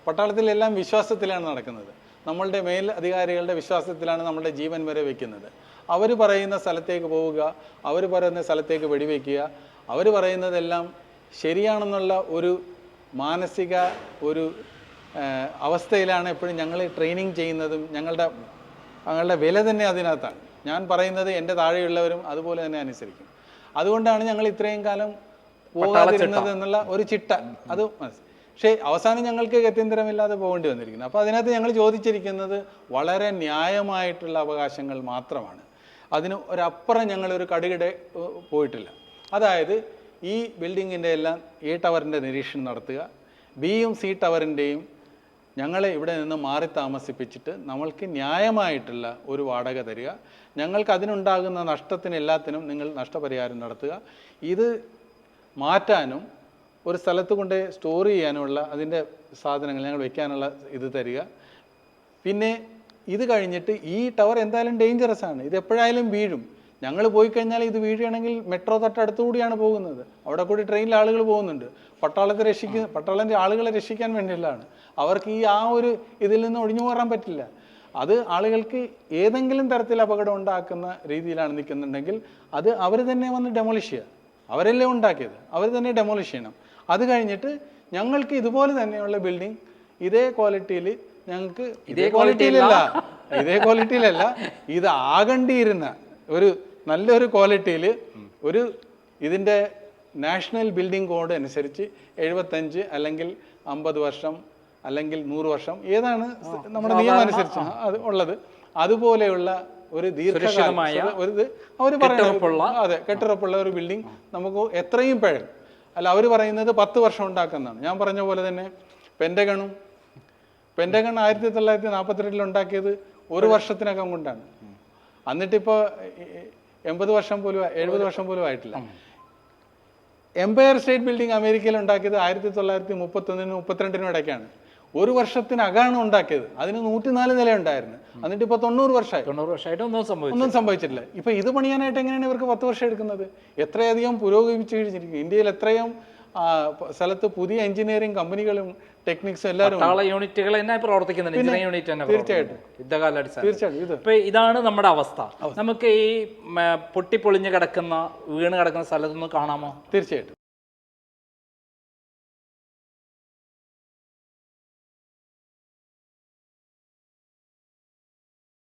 പട്ടാളത്തിലെല്ലാം വിശ്വാസത്തിലാണ് നടക്കുന്നത്. നമ്മളുടെ മേൽ അധികാരികളുടെ വിശ്വാസത്തിലാണ് നമ്മളുടെ ജീവൻ വരെ വെക്കുന്നത്. അവർ പറയുന്ന സ്ഥലത്തേക്ക് പോവുക അവർ പറയുന്ന സ്ഥലത്തേക്ക് വെടിവെക്കുക അവർ പറയുന്നതെല്ലാം ശരിയാണെന്നുള്ള ഒരു മാനസിക ഒരു അവസ്ഥയിലാണ് എപ്പോഴും ഞങ്ങൾ ട്രെയിനിങ് ചെയ്യുന്നതും ഞങ്ങളുടെ ഞങ്ങളുടെ വില തന്നെ അതിനകത്താണ്. ഞാൻ പറയുന്നത് എന്റെ താഴെയുള്ളവരും അതുപോലെ തന്നെ അനുസരിക്കും. അതുകൊണ്ടാണ് ഞങ്ങൾ ഇത്രയും കാലം പോകാതിരുന്നത് എന്നുള്ള ഒരു ചിട്ട. അത് പക്ഷേ അവസാനം ഞങ്ങൾക്ക് ഗത്യന്തരമില്ലാതെ പോകേണ്ടി വന്നിരിക്കുന്നു. അപ്പോൾ അതിനകത്ത് ഞങ്ങൾ ചോദിച്ചിരിക്കുന്നത് വളരെ ന്യായമായിട്ടുള്ള അവകാശങ്ങൾ മാത്രമാണ്. അതിന് ഒരപ്പുറം ഞങ്ങളൊരു കടുകിട പോയിട്ടില്ല. അതായത് ഈ ബിൽഡിങ്ങിന്റെ എല്ലാം എ ടവറിന്റെ നിരീക്ഷണം നടത്തുക. ബിയും സി ടവറിന്റെയും ഞങ്ങളെ ഇവിടെ നിന്ന് മാറി താമസിപ്പിച്ചിട്ട് നമ്മൾക്ക് ന്യായമായിട്ടുള്ള ഒരു വാടക തരിക. ഞങ്ങൾക്ക് അതിനുണ്ടാകുന്ന നഷ്ടത്തിന് എല്ലാത്തിനും നിങ്ങൾ നഷ്ടപരിഹാരം നടത്തുക. ഇത് മാറ്റാനും ഒരു സ്ഥലത്ത് കൊണ്ട് സ്റ്റോർ ചെയ്യാനുള്ള അതിന്റെ സാധനങ്ങൾ ഞങ്ങൾ വെക്കാനുള്ള ഇത് തരിക. പിന്നെ ഇത് കഴിഞ്ഞിട്ട് ഈ ടവർ എന്തായാലും ഡേഞ്ചറസ് ആണ്. ഇത് എപ്പോഴായാലും വീഴും. ഞങ്ങൾ പോയി കഴിഞ്ഞാൽ ഇത് വീഴുകയാണെങ്കിൽ മെട്രോ തൊട്ടടുത്തുകൂടിയാണ് പോകുന്നത്. അവിടെ കൂടി ട്രെയിനിൽ ആളുകൾ പോകുന്നുണ്ട്. പട്ടാളത്തെ രക്ഷിക്കുന്ന പട്ടാളത്തിന്റെ ആളുകളെ രക്ഷിക്കാൻ വേണ്ടിയുള്ളതാണ്. അവർക്ക് ഈ ആ ഒരു ഇതിൽ നിന്ന് ഒഴിഞ്ഞു മാറാൻ പറ്റില്ല. അത് ആളുകൾക്ക് ഏതെങ്കിലും തരത്തിൽ അപകടം ഉണ്ടാക്കുന്ന രീതിയിലാണ് നിൽക്കുന്നുണ്ടെങ്കിൽ അത് അവർ തന്നെ വന്ന് ഡെമോളിഷ് ചെയ്യുക. അവരല്ലേ ഉണ്ടാക്കിയത്? അവർ തന്നെ ഡെമോളിഷ് ചെയ്യണം. അത് കഴിഞ്ഞിട്ട് ഞങ്ങൾക്ക് ഇതുപോലെ തന്നെയുള്ള ബിൽഡിംഗ് ഇതേ ക്വാളിറ്റിയിൽ ഞങ്ങൾക്ക് ഇതേ ക്വാളിറ്റിയിലല്ല ഇതേ ക്വാളിറ്റിയിലല്ല ഇത് ആകണ്ടിയിരുന്ന ഒരു നല്ലൊരു ക്വാളിറ്റിയിൽ ഒരു ഇതിന്റെ നാഷണൽ ബിൽഡിംഗ് കോഡ് അനുസരിച്ച് എഴുപത്തഞ്ച് അല്ലെങ്കിൽ അമ്പത് വർഷം അല്ലെങ്കിൽ നൂറ് വർഷം ഏതാണ് നമ്മുടെ നിയമം അനുസരിച്ച് അത് ഉള്ളത്. അതുപോലെയുള്ള ഒരു ദീർഘമായ ഒരു ഇത് അവർ പറയുന്നത് അതെ കെട്ടുറപ്പുള്ള ഒരു ബിൽഡിംഗ് നമുക്ക് എത്രയും പഴം അല്ല അവർ പറയുന്നത് പത്ത് വർഷം ഉണ്ടാക്കുന്നതാണ്. ഞാൻ പറഞ്ഞ പോലെ തന്നെ പെന്റഗണും പെന്റഗൺ ആയിരത്തി തൊള്ളായിരത്തി നാൽപ്പത്തിരണ്ടിൽ ഉണ്ടാക്കിയത് ഒരു വർഷത്തിനകം കൊണ്ടാണ്. എന്നിട്ടിപ്പോൾ എൺപത് വർഷം പോലും എഴുപത് വർഷം പോലും ആയിട്ടില്ല. എംപയർ സ്റ്റേറ്റ് ബിൽഡിംഗ് അമേരിക്കയിൽ ഉണ്ടാക്കിയത് ആയിരത്തി തൊള്ളായിരത്തി മുപ്പത്തൊന്നിനും മുപ്പത്തിരണ്ടിനും ഇടയ്ക്കാണ്. ഒരു വർഷത്തിനകമാണ് ഉണ്ടാക്കിയത്. അതിന് നൂറ്റിനാല് നില ഉണ്ടായിരുന്നു എന്നിട്ട് ഇപ്പൊ തൊണ്ണൂറ് വർഷമായി. തൊണ്ണൂറ് വർഷമായിട്ട് ഒന്നും സംഭവിച്ചു ഒന്നും സംഭവിച്ചിട്ടില്ല. ഇപ്പൊ ഇത് പണിയാനായിട്ട് എങ്ങനെയാണ് ഇവർക്ക് പത്ത് വർഷം എടുക്കുന്നത്? എത്രയധികം പുരോഗമിച്ചു കഴിഞ്ഞിരിക്കുന്നു? ഇന്ത്യയിൽ എത്രയും സ്ഥലത്ത് പുതിയ എഞ്ചിനീയറിംഗ് കമ്പനികളും ടെക്നിക്സും എല്ലാവരും. പട്ടാള യൂണിറ്റുകൾ തന്നെ പ്രവർത്തിക്കുന്നുണ്ട്. യൂണിറ്റ് തന്നെ തീർച്ചയായിട്ടും. അപ്പൊ ഇതാണ് നമ്മുടെ അവസ്ഥ. നമുക്ക് ഈ പൊട്ടിപ്പൊളിഞ്ഞ് കിടക്കുന്ന വീണ് കിടക്കുന്ന സ്ഥലത്തൊന്ന് കാണാമോ? തീർച്ചയായിട്ടും.